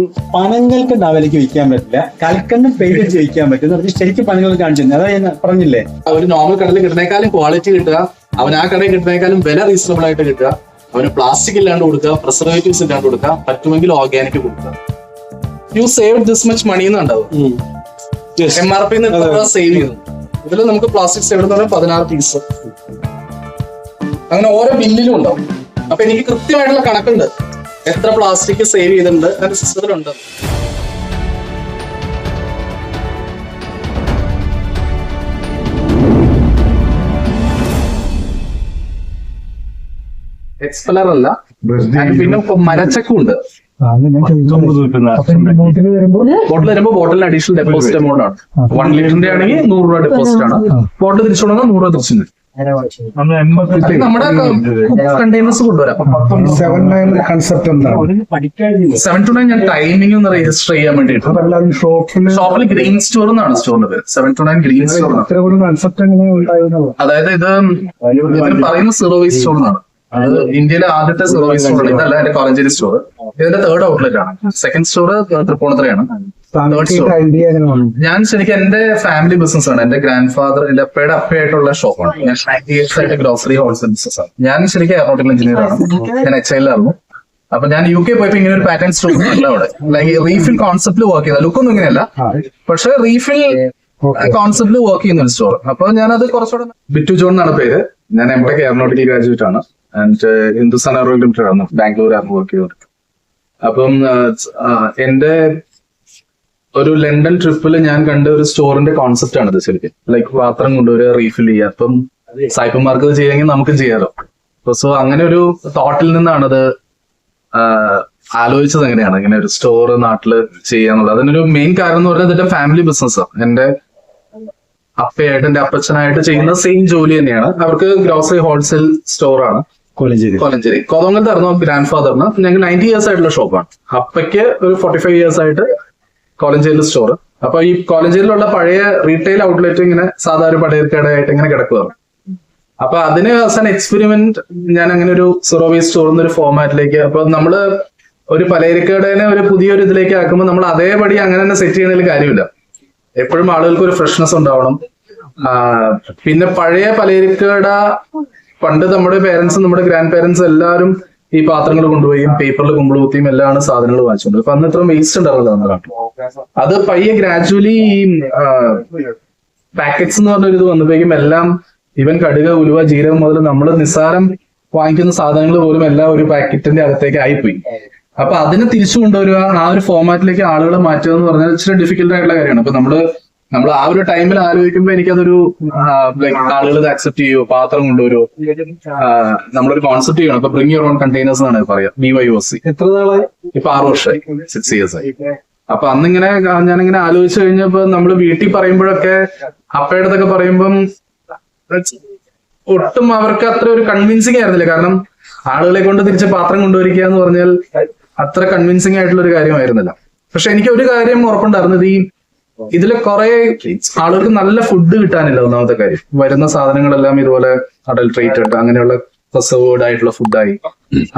പനങ്ങൾക്ക് ഡവലേക്ക് വിൽക്കാൻ പറ്റില്ല. കൽക്കണ്ടും പെയിന്റ് വെച്ച് വിൽക്കാൻ പറ്റും എന്ന് പറഞ്ഞാൽ ശരിക്കും പനങ്ങൾ കാണിച്ചു അതാ ഞാൻ പറഞ്ഞില്ലേ? ഒരു നോർമൽ കടയിൽ കിട്ടുന്നേക്കാളും ക്വാളിറ്റി കിട്ടുക. അവൻ ആ കടയിൽ കിട്ടുന്നേക്കാളും വില റീസണബിൾ ആയിട്ട് കിട്ടുക. അവന് പ്ലാസ്റ്റിക് ഇല്ലാണ്ട് കൊടുക്കുക പ്രിസർവേറ്റീവ്സ് ഇല്ലാണ്ട് കൊടുക്കുക പറ്റുമെങ്കിൽ ഓർഗാനിക് കൊടുക്കുക. You save this much money എന്നുണ്ടാവും M R P save ചെയ്യുന്നു ഇതിൽ നമുക്ക് പ്ലാസ്റ്റിക് സേവ് എന്ന് പറഞ്ഞാൽ പതിനാറ് പീസ് അങ്ങനെ ഓരോ ബില്ലിലും ഉണ്ടാവും. അപ്പൊ എനിക്ക് കൃത്യമായിട്ടുള്ള കണക്കുണ്ട്. എത്ര പ്ലാസ്റ്റിക് സേവ് ചെയ്തിട്ടുണ്ട്? എന്റെ സിസ്റ്റത്തിലുണ്ട്. എക്സ്പെലർ അല്ല. പിന്നെ മരച്ചക്കും ഉണ്ട് ബോട്ടിൽ വരുമ്പോൾ ബോട്ടിൽ അഡീഷണൽ ഡെപ്പോസിറ്റ് എമൗണ്ട് ആണ്. വൺ ലിറ്ററിന്റെ ആണെങ്കിൽ നൂറ് രൂപ ഡെപ്പോസിറ്റ് ആണ്. ബോട്ടിൽ തിരിച്ചു കൊടുത്താൽ നൂറ് രൂപ തിരിച്ചു നമ്മുടെ കണ്ടെയ്നേഴ്സ് കൊണ്ടുവരാം. സെവൻ കൺസെപ്റ്റ് എന്താണ്? സെവൻ ടു നയൻ ഞാൻ ടൈമിംഗ് ഒന്ന് രജിസ്റ്റർ ചെയ്യാൻ വേണ്ടിയിട്ട്. അതെല്ലാം ഷോപ്പിൽ ഗ്രീൻ സ്റ്റോർ എന്നാണ് സ്റ്റോറിന്റെ പേര് seven to nine green store അതായത് ഇത് പറയുന്ന സീറോ വേസ്റ്റ് സ്റ്റോർ എന്നാണ് അത് ഇന്ത്യയിലെ ആദ്യത്തെ സീറോ വേസ്റ്റ് സ്റ്റോർ ഇതല്ല എന്റെ കോളഞ്ചേരി സ്റ്റോർ ഇതിന്റെ തേർഡ് ഔട്ട്ലെറ്റ് ആണ്. സെക്കൻഡ് സ്റ്റോർ തൃപ്പൂണിത്തറയാണ്. ഞാൻ ശരിക്കും എന്റെ ഫാമിലി ബിസിനസ് ആണ്. എന്റെ ഗ്രാൻഡ് ഫാദർ എന്റെ അപ്പയുടെ അപ്പയായിട്ടുള്ള ഷോപ്പാണ് ഞാൻ നയന്റി ഇയേഴ്സ് ആയിട്ട് ഗ്രോസറി ഹോൾസെയിൽ ബിസിനസ് ആണ്. ഞാൻ ശരിക്കും എയറോട്ടിക്കൽ എഞ്ചിനീയർ ആണ്. ഞാൻ എച്ച് ഐലായിരുന്നു അപ്പൊ ഞാൻ യു കെ പോയപ്പോ ഇങ്ങനെ ഒരു പാറ്റേൺ സ്റ്റോർ അല്ല അവിടെ. ലൈക്ക് റീഫിൽ കോൺസെപ്റ്റിൽ വർക്ക് ചെയ്ത. ലുക്കൊന്നും ഇങ്ങനെയല്ല. പക്ഷെ റീഫിൽ കോൺസെപ്റ്റിൽ വർക്ക് ചെയ്യുന്ന ഒരു സ്റ്റോർ അപ്പൊ ഞാനത് കുറച്ചുകൂടെ ബിറ്റു ജോൺ എന്നാണ് പേര്. ഞാൻ എം ടെക് എയറോട്ടിക്കൽ ഗ്രാജുവേറ്റ് ആണ്. ആൻഡ് ഹിന്ദുസ്ഥാൻ എയറോ ലിമിറ്റഡ് ആണ്. ബാംഗ്ലൂർ ആയിരുന്നു വർക്ക് ചെയ്തത്. അപ്പം എന്റെ ഒരു ലണ്ടൻ ട്രിപ്പിൽ ഞാൻ കണ്ട ഒരു സ്റ്റോറിന്റെ കോൺസെപ്റ്റ് ആണ് ഇത് ശരിക്കും. ലൈക്ക് പാത്രം കൊണ്ടുവരിക റീഫിൽ ചെയ്യുക. അപ്പം സായിപ്പന്മാർക്ക് ചെയ്യാമെങ്കിൽ നമുക്ക് ചെയ്യാലോ. സോ അങ്ങനെ ഒരു തോട്ടിൽ നിന്നാണത് അത് ആലോചിച്ചത് എങ്ങനെയാണ്? ഇങ്ങനെ ഒരു സ്റ്റോർ നാട്ടിൽ ചെയ്യാന്നുള്ളത് അതിനൊരു മെയിൻ കാരണം എന്ന് പറഞ്ഞാൽ ഇതിന്റെ ഫാമിലി ബിസിനസ്സാണ് എന്റെ അപ്പയായിട്ട് എന്റെ അപ്പച്ചനായിട്ട് ചെയ്യുന്ന സെയിം ജോലി തന്നെയാണ്. അവർക്ക് ഗ്രോസറി ഹോൾസെയിൽ സ്റ്റോറാണ് ആണ്. കോലഞ്ചേരി. കോലഞ്ചേരി. തരുന്ന ഗ്രാൻഡ് ഫാദറിന് ഞങ്ങൾ നയന്റി ഇയേഴ്സ് ആയിട്ടുള്ള ഷോപ്പാണ് അപ്പയ്ക്ക് ഒരു ഫോർട്ടി ഫൈവ് ഇയേഴ്സ് ആയിട്ട് കോലഞ്ചേരി സ്റ്റോർ അപ്പൊ ഈ കോലഞ്ചേരിയിലുള്ള പഴയ റീറ്റെയിൽ ഔട്ട്ലെറ്റ് ഇങ്ങനെ സാധാരണ പടയക്കടയായിട്ട് ഇങ്ങനെ കിടക്കുകയാണ് അപ്പൊ അതിന് ആസ് എക്സ്പെരിമെന്റ് ഞാൻ അങ്ങനെ ഒരു സീറോ വേസ്റ്റ് സ്റ്റോർ എന്നൊരു ഫോമാറ്റിലേക്ക് അപ്പൊ നമ്മൾ ഒരു പലചരക്കടേനെ ഒരു പുതിയൊരു ഇതിലേക്ക് ആക്കുമ്പോൾ നമ്മൾ അതേപടി അങ്ങനെ തന്നെ സെറ്റ് ചെയ്യുന്നതിൽ കാര്യമില്ല. എപ്പോഴും ആളുകൾക്ക് ഒരു ഫ്രഷ്നെസ് ഉണ്ടാവണം. പിന്നെ പഴയ പലചരക്കട പണ്ട് നമ്മുടെ പേരൻസ് നമ്മുടെ ഗ്രാൻഡ് പേരൻസ് എല്ലാവരും ഈ പാത്രങ്ങൾ കൊണ്ടുപോയും പേപ്പറിൽ കുമ്പിളുകുത്തിയും എല്ലാം സാധനങ്ങൾ വാങ്ങിച്ചുകൊണ്ട് അപ്പൊ അന്ന് ഇത്ര വേസ്റ്റ് ഉണ്ടാവില്ല നമ്മുടെ നാട്ടിൽ അത് പയ്യെ ഗ്രാജുവലി ഈ പാക്കറ്റ്സ് എന്ന് പറഞ്ഞൊരു ഇത് വന്നപ്പോഴേക്കും എല്ലാം ഇവൻ കടുക ഉലുവ ജീരകം മുതൽ നമ്മൾ നിസ്സാരം വാങ്ങിക്കുന്ന സാധനങ്ങൾ പോലും എല്ലാം ഒരു പാക്കറ്റിന്റെ അകത്തേക്ക് ആയിപ്പോയി. അപ്പൊ അതിനെ തിരിച്ചു കൊണ്ടുവരിക ആ ഒരു ഫോർമാറ്റിലേക്ക് ആളുകളെ മാറ്റുക എന്ന് പറഞ്ഞാൽ ഇച്ചിരി ഡിഫിക്കൽട്ട് ആയിട്ടുള്ള കാര്യമാണ്. അപ്പൊ നമ്മൾ നമ്മൾ ആ ഒരു ടൈമിൽ ആലോചിക്കുമ്പോൾ എനിക്കതൊരു ആളുകൾ ഇത് അക്സെപ്റ്റ് ചെയ്യുമോ പാത്രം കൊണ്ടുവരുമോ നമ്മളൊരു കോൺസെപ്റ്റ് ചെയ്യണം. ഇപ്പൊ ബ്രിങ് യുവർ ഓൺ കണ്ടെയ്നേഴ്സ് എന്നാണ് പറയാ. ബി വൈ ഒ സി എത്ര നാളായി? ഇപ്പൊ ആറ് വർഷമായി സിക്സ് ഇയേഴ്സ് ആയി. അപ്പൊ അന്നിങ്ങനെ ഞാനിങ്ങനെ ആലോചിച്ചു കഴിഞ്ഞപ്പോ നമ്മൾ വീട്ടിൽ പറയുമ്പോഴൊക്കെ അപ്പയുടെ പറയുമ്പം ഒട്ടും അവർക്ക് അത്ര ഒരു കൺവിൻസിങ് ആയിരുന്നില്ല. കാരണം ആളുകളെ കൊണ്ട് തിരിച്ച് പാത്രം കൊണ്ടുവരിക എന്ന് പറഞ്ഞാൽ അത്ര കൺവിൻസിങ് ആയിട്ടുള്ള ഒരു കാര്യമായിരുന്നില്ല. പക്ഷെ എനിക്ക് ഒരു കാര്യം ഉറപ്പുണ്ടായിരുന്നത് ഈ ഇതിൽ കുറെ ആളുകൾക്ക് നല്ല ഫുഡ് കിട്ടാനില്ല ഒന്നാമത്തെ കാര്യം. വരുന്ന സാധനങ്ങളെല്ലാം ഇതുപോലെ അഡൽട്രേറ്റഡ് അങ്ങനെയുള്ള പ്രിസർവേഡ് ആയിട്ടുള്ള ഫുഡായി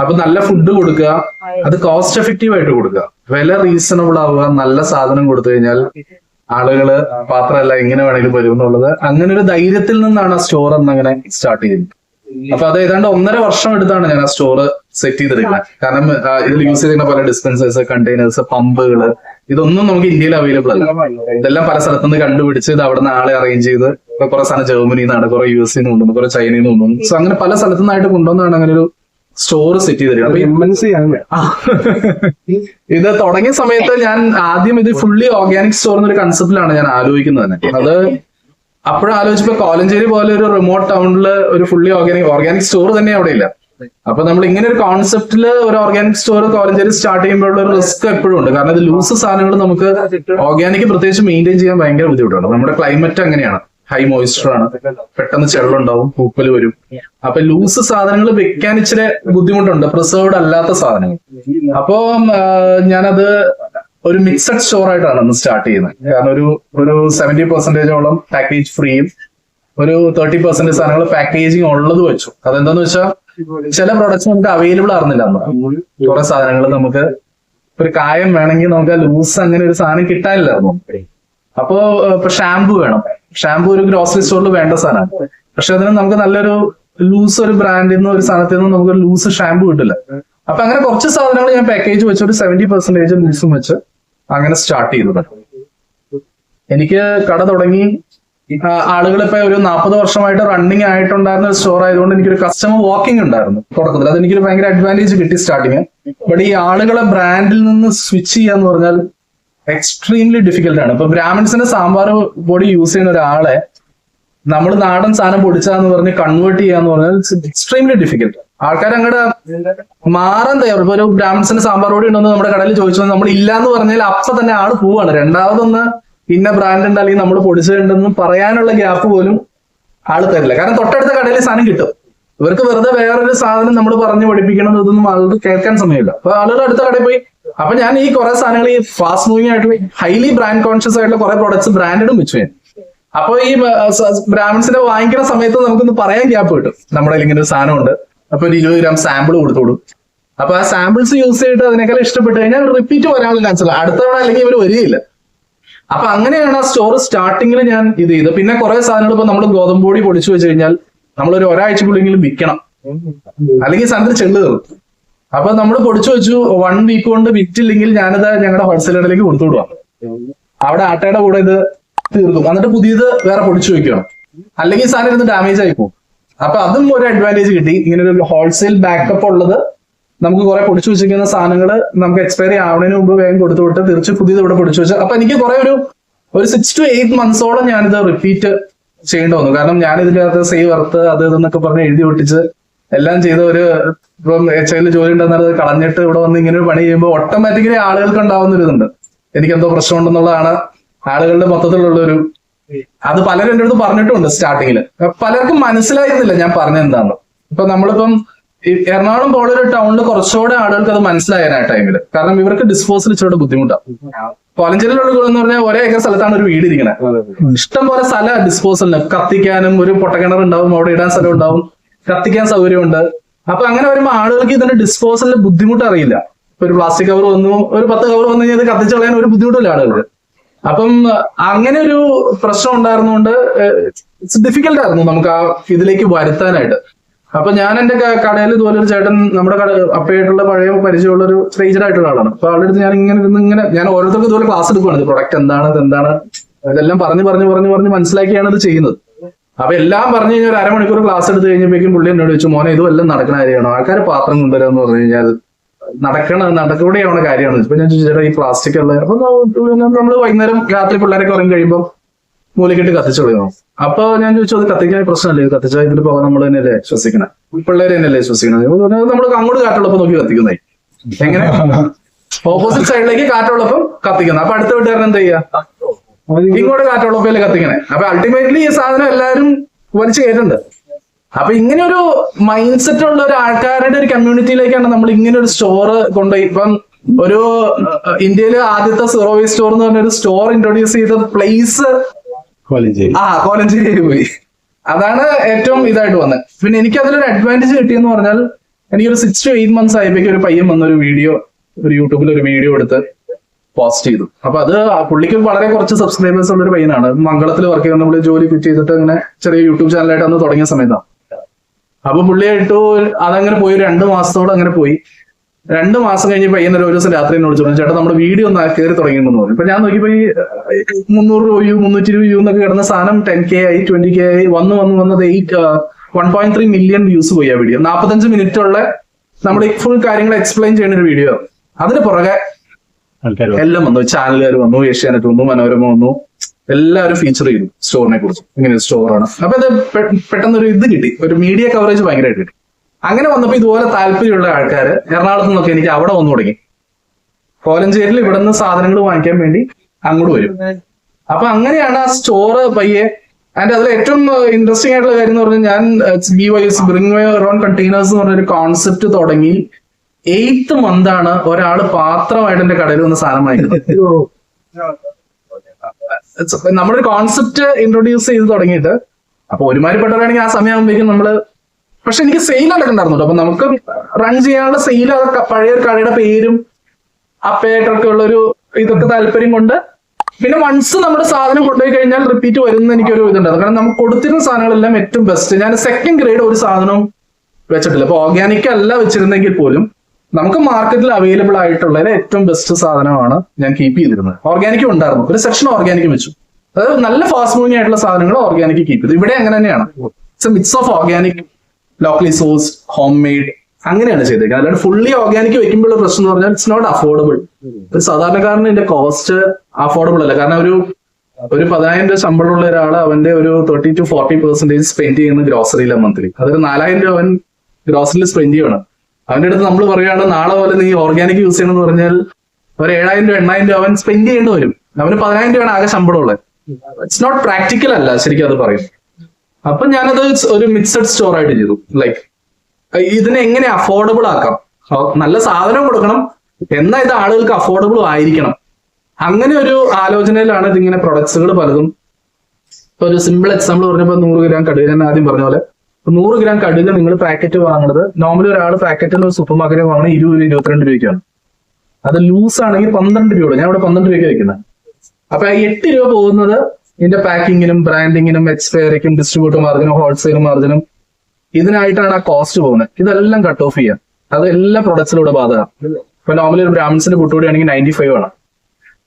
അപ്പൊ നല്ല ഫുഡ് കൊടുക്കുക. അത് കോസ്റ്റ് എഫക്റ്റീവ് ആയിട്ട് കൊടുക്കുക. വില റീസണബിൾ ആവുക. നല്ല സാധനം കൊടുത്തു കഴിഞ്ഞാൽ ആളുകൾ പാത്രമല്ല എങ്ങനെ വേണമെങ്കിലും വരും എന്നുള്ളത്. അങ്ങനെ ഒരു ധൈര്യത്തിൽ നിന്നാണ് ആ സ്റ്റോർ അന്ന് അങ്ങനെ സ്റ്റാർട്ട് ചെയ്തത് അപ്പൊ അത് ഏതാണ്ട് ഒന്നര വർഷം എടുത്താണ് ഞാൻ ആ സ്റ്റോർ സെറ്റ് ചെയ്തെടുക്കുന്നത്. കാരണം ഇതിൽ യൂസ് ചെയ്യുന്ന പല ഡിസ്പെൻസേഴ്സ് കണ്ടെയ്നേഴ്സ് പമ്പുകൾ ഇതൊന്നും നമുക്ക് ഇന്ത്യയിൽ അവൈലബിൾ അല്ല. ഇതെല്ലാം പല സ്ഥലത്തുനിന്ന് കണ്ടുപിടിച്ച് ഇത് അവിടെ നിന്ന് ആളെ അറേഞ്ച് ചെയ്ത് കുറെ സാധനം ജർമ്മനിയിൽ നിന്നാണ് കുറെ യു എസ് കൊണ്ടുവന്നു കുറെ ചൈനയിൽ നിന്ന് കൊണ്ടുവന്നു. സോ അങ്ങനെ പല സ്ഥലത്തു നിന്നായിട്ട് കൊണ്ടുവന്നാണ് അങ്ങനെ ഒരു സ്റ്റോർ സെറ്റ് ചെയ്തിരിക്കുന്നത് ഇത് തുടങ്ങിയ സമയത്ത് ഞാൻ ആദ്യം ഇത് ഫുള്ളി ഓർഗാനിക് സ്റ്റോർ എന്നൊരു കൺസെപ്റ്റിലാണ് ഞാൻ ആലോചിക്കുന്നത് തന്നെ. അത് അപ്പോഴും ആലോചിച്ചപ്പോ കോലഞ്ചേരി പോലെ ഒരു റിമോട്ട് ടൗണിൽ ഒരു ഫുള്ളി ഓർഗാനിക് ഓർഗാനിക് സ്റ്റോർ തന്നെ അവിടെ ഇല്ല. അപ്പൊ നമ്മൾ ഇങ്ങനെ ഒരു കോൺസെപ്റ്റിൽ ഒരു ഓർഗാനിക് സ്റ്റോർ കോലഞ്ചേരി സ്റ്റാർട്ട് ചെയ്യുമ്പോഴുള്ള ഒരു റിസ്ക് എപ്പോഴും ഉണ്ട്. കാരണം ഇത് ലൂസ് സാധനങ്ങൾ നമുക്ക് ഓർഗാനിക് പ്രത്യേകിച്ച് മെയിന്റെയിൻ ചെയ്യാൻ ഭയങ്കര ബുദ്ധിമുട്ടാണ്. നമ്മുടെ ക്ലൈമറ്റ് അങ്ങനെയാണ്. ഹൈ മോയിസ്ചർ ആണ്. പെട്ടെന്ന് ചെള്ളുണ്ടാവും പൂപ്പൽ വരും. അപ്പൊ ലൂസ് സാധനങ്ങൾ വെക്കാൻ ഇച്ചിരി ബുദ്ധിമുട്ടുണ്ട്. പ്രിസർവ്ഡ് അല്ലാത്ത സാധനങ്ങൾ അപ്പോ ഞാനത് ഒരു മിക്സഡ് സ്റ്റോർ ആയിട്ടാണ് അന്ന് സ്റ്റാർട്ട് ചെയ്യുന്നത്. കാരണം ഒരു ഒരു സെവന്റി പെർസെന്റേജോളം പാക്കേജ് ഫ്രീയും ഒരു തേർട്ടി പെർസെന്റേജ് സാധനങ്ങൾ പാക്കേജിങ് ഉള്ളത് വെച്ചു. അതെന്താന്ന് വെച്ചാൽ ചില പ്രൊഡക്ട്സ് നമുക്ക് അവൈലബിൾ ആയിരുന്നില്ല അന്ന്. കുറെ സാധനങ്ങൾ നമുക്ക് ഒരു കായം വേണമെങ്കിൽ നമുക്ക് ലൂസ് അങ്ങനെ ഒരു സാധനം കിട്ടാനില്ലായിരുന്നു. അപ്പോ ഇപ്പൊ ഷാംപൂ വേണം. ഷാംപൂ ഒരു ഗ്രോസറി സ്റ്റോറിൽ വേണ്ട സാധനമാണ്. പക്ഷെ അതിന് നമുക്ക് നല്ലൊരു ലൂസ് ഒരു ബ്രാൻഡിൽ നിന്ന് ഒരു സാധനത്തിൽ നിന്ന് നമുക്ക് ലൂസ് ഷാംപൂ കിട്ടില്ല. അപ്പൊ അങ്ങനെ കുറച്ച് സാധനങ്ങൾ ഞാൻ പാക്കേജ് വെച്ച് ഒരു സെവന്റി പെർസെന്റേജ് ലൂസും വെച്ച് അങ്ങനെ സ്റ്റാർട്ട് ചെയ്തത്. എനിക്ക് കട തുടങ്ങി. ആളുകൾ ഇപ്പൊ ഒരു നാൽപ്പത് വർഷമായിട്ട് റണ്ണിങ് ആയിട്ടുണ്ടായിരുന്ന ഒരു സ്റ്റോർ ആയതുകൊണ്ട് എനിക്കൊരു കസ്റ്റമർ വാക്കിംഗ് ഉണ്ടായിരുന്നു തുടക്കത്തിൽ. അത് എനിക്കൊരു ഭയങ്കര അഡ്വാന്റേജ് കിട്ടി സ്റ്റാർട്ടിങ് ബട്ട് ഈ ആളുകളെ ബ്രാൻഡിൽ നിന്ന് സ്വിച്ച് ചെയ്യാന്ന് പറഞ്ഞാൽ എക്സ്ട്രീംലി ഡിഫിക്കൽട്ട് ആണ്. ഇപ്പൊ ബ്രാഹ്മിൻസിന്റെ സാമ്പാർ പൊടി യൂസ് ചെയ്യുന്ന ഒരാളെ നമ്മൾ നാടൻ സാധനം പൊടിച്ചാന്ന് പറഞ്ഞ് കൺവേർട്ട് ചെയ്യാന്ന് പറഞ്ഞാൽ എക്സ്ട്രീംലി ഡിഫിക്കൽട്ട് ആൾക്കാർ അങ്ങോട്ട് മാറാൻ തയ്യാറ്. ഇപ്പൊ ഒരു ബ്രാഹ്മിൻസിന്റെ സാമ്പാർ പൊടി ഉണ്ടെന്ന് നമ്മുടെ കടയിൽ ചോദിച്ചു. നമ്മൾ ഇല്ല എന്ന് പറഞ്ഞാൽ അപ്പൊ തന്നെ ആൾ പോവാണ്. രണ്ടാമതൊന്ന് ഇന്ന ബ്രാൻഡ് ഉണ്ട് അല്ലെങ്കിൽ നമ്മൾ പൊടിച്ചിട്ടുണ്ടെന്ന് പറയാനുള്ള ഗ്യാപ്പ് പോലും ആൾ തരില്ല. കാരണം തൊട്ടടുത്ത കടയിൽ സാധനം കിട്ടും. ഇവർക്ക് വെറുതെ വേറൊരു സാധനം നമ്മൾ പറഞ്ഞു പഠിപ്പിക്കണം ഇതൊന്നും ആളുകൾ കേൾക്കാൻ സമയമില്ല. അപ്പൊ ആളുകൾ അടുത്ത കടയിൽ പോയി. അപ്പൊ ഞാൻ ഈ കുറെ സാധനങ്ങൾ ഈ ഫാസ്റ്റ് മൂവിങ് ആയിട്ടുള്ള ഹൈലി ബ്രാൻഡ് കോൺഷ്യസ് ആയിട്ടുള്ള കുറെ പ്രോഡക്ട്സ് ബ്രാൻഡഡും വെച്ചു. ഞാൻ അപ്പൊ ഈ ബ്രാഹ്മിൻസിനെ വാങ്ങിക്കുന്ന സമയത്ത് നമുക്കൊന്ന് പറയാൻ ഗ്യാപ്പ് കിട്ടും. നമ്മുടെ ഇങ്ങനെ ഒരു സാധനമുണ്ട്. അപ്പൊ ഒരു ഇരുപത് ഗ്രാം സാമ്പിൾ കൊടുത്തോളൂ അപ്പൊ ആ സാമ്പിൾസ് യൂസ് ചെയ്തിട്ട് അതിനേക്കാൾ ഇഷ്ടപ്പെട്ട് കഴിഞ്ഞാൽ റിപ്പീറ്റ് വരാനുള്ള ചാൻസ് അടുത്ത തവണ അല്ലെങ്കിൽ ഇവർ വരികയില്ല. അപ്പൊ അങ്ങനെയാണ് ആ സ്റ്റോർ സ്റ്റാർട്ടിങ്ങിൽ ഞാൻ ഇത് ചെയ്തത്. പിന്നെ കുറെ സാധനങ്ങൾ ഇപ്പൊ നമ്മൾ ഗോതമ്പ് പൊടി പൊളിച്ചു വെച്ച് കഴിഞ്ഞാൽ നമ്മൾ ഒരു ഒരാഴ്ചക്കുള്ളിലെങ്കിലും വിൽക്കണം. അല്ലെങ്കിൽ സാധനത്തിൽ ചെള്ളു കയറും അപ്പൊ നമ്മൾ പൊടിച്ചു വെച്ചു. വൺ വീക്ക് കൊണ്ട് വിറ്റില്ലെങ്കിൽ ഞാനത് ഞങ്ങളുടെ ഹോൾസെയിലറിലേക്ക് കൊടുത്തു അവിടെ ആട്ടയുടെ കൂടെ ഇത് തീർക്കും. എന്നിട്ട് പുതിയത് വേറെ പൊടിച്ചു വെക്കണം അല്ലെങ്കിൽ സാധനം ഇരുന്ന് ഡാമേജ് ആയി പോകും. അപ്പൊ അതും ഒരു അഡ്വാന്റേജ് കിട്ടി. ഇങ്ങനെ ഒരു ഹോൾസെയിൽ ബാക്കപ്പ് ഉള്ളത് നമുക്ക് കുറെ പൊടിച്ചു വെച്ചിരിക്കുന്ന സാധനങ്ങൾ നമുക്ക് എക്സ്പയറി ആവുന്നതിന് മുമ്പ് വേഗം കൊടുത്തു വിട്ട് തിരിച്ച് പുതിയത് ഇവിടെ പൊടിച്ചു വെച്ചു. അപ്പൊ എനിക്ക് കുറെ ഒരു ഒരു സിക്സ് ടു എയ്റ്റ് മന്ത്സോളം ഞാനിത് റിപ്പീറ്റ് ചെയ്യേണ്ടി വന്നു. കാരണം ഞാൻ ഇതിനകത്ത് സേവ് അർത്ത് അത് ഇതെന്നൊക്കെ പറഞ്ഞ് എഴുതി ഒട്ടിച്ച് എല്ലാം ചെയ്ത ഒരു ഇപ്പം എച്ച് ഐയിൽ ജോലി ഉണ്ടെന്നത് കളഞ്ഞിട്ട് ഇവിടെ വന്ന് ഇങ്ങനെ ഒരു പണി ചെയ്യുമ്പോൾ ഓട്ടോമാറ്റിക്കലി ആളുകൾക്ക് ഉണ്ടാവുന്ന ഒരു ഇതുണ്ട്. എനിക്ക് എന്തോ പ്രശ്നമുണ്ടെന്നുള്ളതാണ് ആളുകളുടെ മൊത്തത്തിലുള്ള ഒരു അത് പലരും എന്റെ അടുത്ത് പറഞ്ഞിട്ടുണ്ട് സ്റ്റാർട്ടിങ്ങിൽ പലർക്കും മനസ്സിലായിരുന്നില്ല ഞാൻ പറഞ്ഞ എന്താണ് ഇപ്പൊ നമ്മളിപ്പം എറണാകുളം പോലെ ഒരു ടൗണിൽ കുറച്ചുകൂടെ ആളുകൾക്ക് അത് മനസ്സിലായാൽ ആ ടൈമിൽ കാരണം ഇവർക്ക് ഡിസ്പോസൽ ഇച്ചിരി ബുദ്ധിമുട്ടാണ് കോലഞ്ചേരിയിലുള്ള എന്ന് പറഞ്ഞാൽ ഒരേ ഏക്കർ സ്ഥലത്താണ് ഒരു വീട് ഇരിക്കുന്നത് ഇഷ്ടം പോലെ സ്ഥലം ഡിസ്പോസലിന് കത്തിക്കാനും ഒരു പൊട്ടക്കിണർ ഉണ്ടാവും അവിടെ ഇടാൻ സ്ഥലം ഉണ്ടാവും കത്തിക്കാൻ സൗകര്യമുണ്ട്. അപ്പൊ അങ്ങനെ വരുമ്പോൾ ആളുകൾക്ക് ഇതിന്റെ ഡിസ്പോസലിന് ബുദ്ധിമുട്ട് അറിയില്ല. ഒരു പ്ലാസ്റ്റിക് കവർ വന്നു ഒരു പത്ത് കവർ വന്നു കഴിഞ്ഞാൽ കത്തിച്ച് കളയാൻ ഒരു ബുദ്ധിമുട്ടില്ല ആളുകൾക്ക്. അപ്പം അങ്ങനെ ഒരു പ്രശ്നം ഉണ്ടായിരുന്നുകൊണ്ട് ഡിഫിക്കൽട്ട് ആയിരുന്നു നമുക്ക് ആ ഇതിലേക്ക് വരുത്താനായിട്ട്. അപ്പൊ ഞാൻ എന്റെ കടയിൽ ഇതുപോലെ ഒരു ചേട്ടൻ നമ്മുടെ കട അപ്പയായിട്ടുള്ള പഴയ പരിചയമുള്ള ഒരു സ്ട്രേജർ ആയിട്ടുള്ള ആളാണ്. അപ്പൊ അവിടെ അടുത്ത് ഞാൻ ഇങ്ങനെ ഇരുന്ന് ഇങ്ങനെ ഞാൻ ഓരോരുത്തർക്കും ഇതുപോലെ ക്ലാസ് എടുക്കുകയാണ് പ്രൊഡക്റ്റ് എന്താണ് ഇതെന്താണ് ഇതെല്ലാം പറഞ്ഞ് പറഞ്ഞ് പറഞ്ഞ് പറഞ്ഞ് മനസ്സിലാക്കിയാണ് ഇത് ചെയ്യുന്നത്. അപ്പൊ എല്ലാം പറഞ്ഞു കഴിഞ്ഞാൽ ഒരു അരമണിക്കൂർ ക്ലാസ് എടുത്ത് കഴിഞ്ഞപ്പോഴേക്കും പുള്ളി എന്നോട് ചോദിച്ചു മോനെ ഇതും എല്ലാം നടക്കുന്ന കാര്യമാണ്? ആൾക്കാർ പാത്രം കൊണ്ടുവരാന്ന് പറഞ്ഞു കഴിഞ്ഞാൽ നടക്കണ നടക്കൂടെയാണ് കാര്യമാണ്. ഇപ്പൊ ഞാൻ ചോദിച്ചാൽ ഈ പ്ലാസ്റ്റിക് ഉള്ള അപ്പൊ നമ്മൾ വൈകുന്നേരം രാത്രി പിള്ളേരൊക്കെ ഉറങ്ങി കഴിയുമ്പോൾ മൂലക്കിട്ട് കത്തിച്ചു കളയുന്നു അപ്പൊ ഞാൻ ചോദിച്ചു അത് കത്തിക്കാൻ പ്രശ്നമല്ലേ ഇത് കത്തിച്ചാൽ ഇതിൽ പോകാൻ നമ്മൾ തന്നെയല്ലേ ശ്വസിക്കണേ. പിള്ളേര് തന്നെയല്ലേ ശ്വസിക്കണത് നമ്മൾ അങ്ങോട്ട് കാറ്റുള്ളപ്പോ നോക്കി കത്തിക്കുന്നേ. എങ്ങനെ? ഓപ്പോസിറ്റ് സൈഡിലേക്ക് കാറ്റുള്ളപ്പം കത്തിക്കുന്നത് അപ്പൊ അടുത്ത വീട്ടുകാരൻ എന്താ ചെയ്യാ? ഇങ്ങോട്ട് കാറ്റുള്ളപ്പല്ലേ കത്തിക്കണേ. അപ്പൊ അൾട്ടിമേറ്റ്ലി ഈ സാധനം എല്ലാരും വലിച്ചു കയറ്റുന്നുണ്ട് അപ്പൊ ഇങ്ങനെ ഒരു മൈൻഡ് സെറ്റ് ഉള്ള ഒരു ആൾക്കാരുടെ ഒരു കമ്മ്യൂണിറ്റിയിലേക്കാണ് നമ്മൾ ഇങ്ങനെ ഒരു സ്റ്റോർ കൊണ്ടുപോയി. ഇപ്പം ഒരു ഇന്ത്യയിലെ ആദ്യത്തെ സീറോ വേസ്റ്റ് സ്റ്റോർ എന്ന് പറഞ്ഞ ഒരു സ്റ്റോർ ഇൻട്രൊഡ്യൂസ് ചെയ്ത പ്ലേസ് ആ കോലഞ്ചേരി പോയി. അതാണ് ഏറ്റവും ഇതായിട്ട് വന്നത്. പിന്നെ എനിക്ക് അതിലൊരു അഡ്വാന്റേജ് കിട്ടിയെന്ന് പറഞ്ഞാൽ എനിക്കൊരു സിക്സ് ടു എയ്റ്റ് മന്ത്സ് ആയപ്പോഴേക്കും ഒരു പയ്യൻ വന്നൊരു വീഡിയോ ഒരു യൂട്യൂബിൽ ഒരു വീഡിയോ എടുത്ത് പോസ്റ്റ് ചെയ്തു. അപ്പൊ അത് ആ പുള്ളിക്ക് വളരെ കുറച്ച് സബ്സ്ക്രൈബേഴ്സ് ഉള്ള ഒരു പയ്യനാണ്. മംഗളത്തിൽ വർക്ക് ചെയ്യുന്ന നമ്മൾ ജോലി ഫിറ്റ് ചെയ്തിട്ട് അങ്ങനെ ചെറിയ യൂട്യൂബ് ചാനലായിട്ട് അന്ന് തുടങ്ങിയ സമയത്താണ്. അപ്പൊ പുള്ളിയായിട്ട് അതങ്ങനെ പോയി രണ്ടു മാസത്തോളം അങ്ങനെ പോയി. രണ്ട് മാസം കഴിഞ്ഞ് പയ്യൻ ഒരു ദിവസം രാത്രി എന്നോട് ചോദിച്ചു ചേട്ടാ നമ്മുടെ വീഡിയോ ഒന്ന് കയറി തുടങ്ങിയിട്ടുണ്ടെന്ന് പറഞ്ഞു. ഇപ്പൊ ഞാൻ നോക്കിയപ്പോ ഈ മുന്നൂറ് രൂപ വ്യൂ മുന്നൂറ്റി ഇരുപത് വ്യൂ എന്നൊക്കെ കിടന്ന സാധനം ടെൻ കെ ആയി ട്വന്റി കെ ആയി വന്ന് വന്ന് വന്നത് eight one point three million views പോയി ആ വീഡിയോ നാൽപ്പത്തഞ്ച് മിനിറ്റ് ഉള്ള നമ്മുടെ ഫുൾ കാര്യങ്ങൾ എക്സ്പ്ലെയിൻ ചെയ്യുന്ന ഒരു വീഡിയോ അതിന് പുറകെ എല്ലാം വന്നു. ചാനലുകാർ വന്നു ഏഷ്യാനെറ്റ് വന്നു മനോരമ വന്നു. എല്ലാവരും ഫീച്ചർ ചെയ്തു സ്റ്റോറിനെ കുറിച്ച് ഇങ്ങനെ സ്റ്റോറാണ് അപ്പൊ അത് പെ- പെട്ടെന്ന് ഒരു ഇത് കിട്ടി. ഒരു മീഡിയ കവറേജ് ഭയങ്കരമായിട്ട് കിട്ടി. അങ്ങനെ വന്നപ്പോ ഇതുപോലെ താല്പര്യമുള്ള ആൾക്കാർ എറണാകുളത്ത് നിന്നൊക്കെ എനിക്ക് അവിടെ വന്നു തുടങ്ങി. കോലഞ്ചേരിയിൽ ഇവിടെ നിന്ന് സാധനങ്ങൾ വാങ്ങിക്കാൻ വേണ്ടി അങ്ങോട്ട് വരും. അപ്പൊ അങ്ങനെയാണ് ആ സ്റ്റോറ് പയ്യെ അതിന്റെ അതിൽ ഏറ്റവും ഇൻട്രസ്റ്റിംഗ് ആയിട്ടുള്ള കാര്യം എന്ന് പറഞ്ഞാൽ ഞാൻ ബി ബ്രിങ് റോൺ കണ്ടെയ്നേഴ്സ് എന്ന് പറഞ്ഞൊരു കോൺസെപ്റ്റ് തുടങ്ങി. എയ്ത്ത് മന്ത് ആണ് ഒരാൾ പാത്രമായിട്ട് എന്റെ കടയിൽ വന്ന് സാധനം വാങ്ങിക്കുന്നത്. നമ്മളൊരു കോൺസെപ്റ്റ് ഇൻട്രൊഡ്യൂസ് ചെയ്ത് തുടങ്ങിയിട്ട് അപ്പൊ ഒരുമാതിരിപ്പെട്ടവരാണെങ്കിൽ ആ സമയമാകുമ്പോഴേക്കും നമ്മൾ പക്ഷെ എനിക്ക് സെയിൽ നടക്കണ്ടായിരുന്നു അപ്പൊ നമുക്ക് റൺ ചെയ്യാനുള്ള സെയിൽ പഴയ ഒരു കടയുടെ പേരും അപ്പയായിട്ടൊക്കെ ഉള്ളൊരു ഇതൊക്കെ താല്പര്യം കൊണ്ട് പിന്നെ വൺസ് നമ്മുടെ സാധനം കൊണ്ടുപോയി കഴിഞ്ഞാൽ റിപ്പീറ്റ് വരുന്ന എനിക്കൊരു ഇതുണ്ടായിരുന്നു. കാരണം നമുക്ക് കൊടുത്തിരുന്ന സാധനങ്ങളെല്ലാം ഏറ്റവും ബെസ്റ്റ് ഞാൻ സെക്കൻഡ് ഗ്രേഡ് ഒരു സാധനവും വെച്ചിട്ടില്ല. അപ്പൊ ഓർഗാനിക് അല്ല വെച്ചിരുന്നെങ്കിൽ പോലും നമുക്ക് മാർക്കറ്റിൽ അവൈലബിൾ ആയിട്ടുള്ള ഏറ്റവും ബെസ്റ്റ് സാധനമാണ് ഞാൻ കീപ്പ് ചെയ്തിരുന്നത്. ഓർഗാനിക്കും ഉണ്ടായിരുന്നു. ഒരു സെക്ഷൻ ഓർഗാനിക്കും വെച്ചു. അതായത് നല്ല ഫാസ്റ്റ് മൂവിങ് ആയിട്ടുള്ള സാധനങ്ങൾ ഓർഗാനിക് കീപ്പ് ചെയ്തു ഇവിടെ അങ്ങനെ തന്നെയാണ്. It's a mix of organic locally source homemade അങ്ങനെയാണ് ചെയ്തേക്കുന്നത്. അല്ലാണ്ട് ഫുള്ളി ഓർഗാനിക് വെക്കുമ്പോഴുള്ള പ്രശ്നം എന്ന് പറഞ്ഞാൽ ഇറ്റ്സ് നോട്ട് അഫോർഡബിൾ ഒരു സാധാരണക്കാരന് ഇതിന്റെ കോസ്റ്റ് അഫോർഡബിൾ അല്ല. കാരണം ഒരു ഒരു പതിനായിരം രൂപ ശമ്പളമുള്ള ഒരാൾ അവന്റെ ഒരു thirty to forty percentage spend ചെയ്യുന്ന ഗ്രോസറിയിലെ മന്ത്ലി അതൊരു നാലായിരം രൂപ അവൻ ഗ്രോസറിയിൽ സ്പെൻഡ് ചെയ്യണം. അവന്റെ അടുത്ത് നമ്മൾ പറയുകയാണ് നാളെ പോലെ നീ ഓർഗാനിക് യൂസ് ചെയ്യണമെന്ന് പറഞ്ഞാൽ ഒരു ഏഴായിരം രൂപ എണ്ണായിരം രൂപ അവൻ സ്പെൻഡ് ചെയ്യേണ്ടി വരും. അവന് പതിനായിരം രൂപയാണ് ആകെ ശമ്പളമുള്ളത്. ഇറ്റ്സ് നോട്ട് പ്രാക്ടിക്കൽ അല്ല ശരിക്കും അത് പറയും. അപ്പൊ ഞാനത് ഒരു മിക്സഡ് സ്റ്റോർ ആയിട്ട് ചെയ്തു. ലൈക്ക് ഇതിനെ എങ്ങനെ അഫോർഡബിൾ ആക്കാം? നല്ല സാധനം കൊടുക്കണം എന്നാൽ ഇത് ആളുകൾക്ക് അഫോർഡബിൾ ആയിരിക്കണം. അങ്ങനെ ഒരു ആലോചനയിലാണ് ഇതിങ്ങനെ പ്രൊഡക്ട്സുകൾ പലതും. ഒരു സിമ്പിൾ എക്സാമ്പിൾ പറഞ്ഞപ്പോ നൂറ് ഗ്രാം കടുക് ഞാൻ ആദ്യം പറഞ്ഞ പോലെ നൂറ് ഗ്രാം കടുക് നിങ്ങൾ പാക്കറ്റ് വാങ്ങുന്നത് നോർമലി ഒരാൾ പാക്കറ്റിൽ നിന്ന് സൂപ്പർ മാർക്കറ്റിൽ വാങ്ങുന്നത് ഇരുപത് രൂപ ഇരുപത്തിരണ്ട് രൂപയ്ക്കാണ്. അത് ലൂസ് ആണെങ്കിൽ പന്ത്രണ്ട് രൂപ ഞാൻ ഇവിടെ പന്ത്രണ്ട് രൂപയ്ക്ക് വെക്കുന്നത് അപ്പൊ എട്ട് രൂപ പോകുന്നത് ഇതിന്റെ പാക്കിങ്ങിനും ബ്രാൻഡിങ്ങിനും എക്സ്പയറിക്കും ഡിസ്ട്രിബ്യൂട്ടർ മാർജിനും ഹോൾസെയിൽ മാർജിനും ഇതിനായിട്ടാണ് ആ കോസ്റ്റ് പോകുന്നത്. ഇതെല്ലാം കട്ട് ഓഫ് ചെയ്യാം. അത് എല്ലാ പ്രൊഡക്ട്സിലൂടെ ബാധക. ഇപ്പൊ നോർമലി ഒരു ബ്രാഹ്മിൻസിന്റെ കൂട്ടുകൂടി ആണെങ്കിൽ നയന്റി ഫൈവ് ആണ്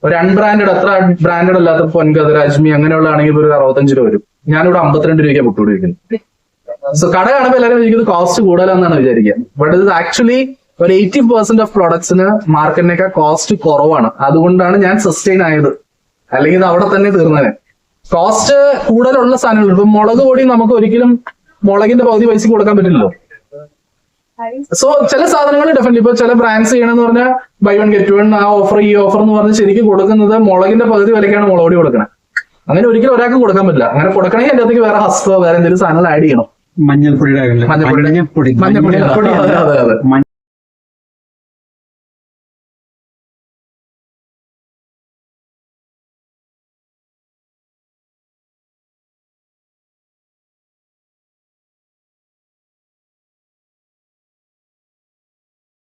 ഒരു അൺബ്രാൻഡഡ് അത്ര ബ്രാൻഡഡ് അല്ലാത്ത പൊൻകഥ അങ്ങനെയുള്ള ആണെങ്കിൽ ഒരു അറുപത്തഞ്ച് രൂപ വരും. ഞാനിവിടെ അമ്പത്തിരണ്ട് രൂപയ്ക്ക് പൊട്ടുകൂടി വയ്ക്കുന്നത് സോ കട കാണുമ്പോൾ എല്ലാവരും വിചാരിക്കുന്നത് കോസ്റ്റ് കൂടുതലാണെന്നാണ് വിചാരിക്കുക. ബട്ട് ഇത് ആക്ച്വലി ഒരു എയ്റ്റി പെർസെന്റ് ഓഫ് പ്രൊഡക്ട്സിന് മാർക്കറ്റിനേക്കാൾ കോസ്റ്റ് കുറവാണ്. അതുകൊണ്ടാണ് ഞാൻ സസ്റ്റെയിൻ ആയത്. അല്ലെങ്കിൽ ഇത് അവിടെ തന്നെ തീർന്നേനെ കോസ്റ്റ് കൂടുതലുള്ള സാധനങ്ങൾ ഇപ്പൊ മുളക് പൊടി നമുക്ക് ഒരിക്കലും മുളകിന്റെ പകുതി പൈസ കൊടുക്കാൻ പറ്റില്ലല്ലോ. സോ ചില സാധനങ്ങൾ ഡെഫിനറ്റ്ലി ഇപ്പൊ ചില ബ്രാൻഡ്സ് ചെയ്യണമെന്ന് പറഞ്ഞാൽ ബൈ വൺ ഗെറ്റ് വൺ ആ ഓഫർ ഈ ഓഫർ എന്ന് പറഞ്ഞ് ശരിക്കും കൊടുക്കുന്നത് മുളകിന്റെ പകുതി വിലക്കാണ് മുളക് പൊടി കൊടുക്കുന്നത് അങ്ങനെ ഒരിക്കലും ഒരാൾക്ക് കൊടുക്കാൻ പറ്റില്ല. അങ്ങനെ കൊടുക്കണമെങ്കിൽ അതിന്റെ അകത്തേക്ക് വേറെ ഹസ്തോ വേറെ എന്തെങ്കിലും സാധനങ്ങൾ ആഡ് ചെയ്യണം. മഞ്ഞൾപ്പൊടിയുടെ മഞ്ഞൾപ്പൊടി മഞ്ഞൾപ്പൊടി.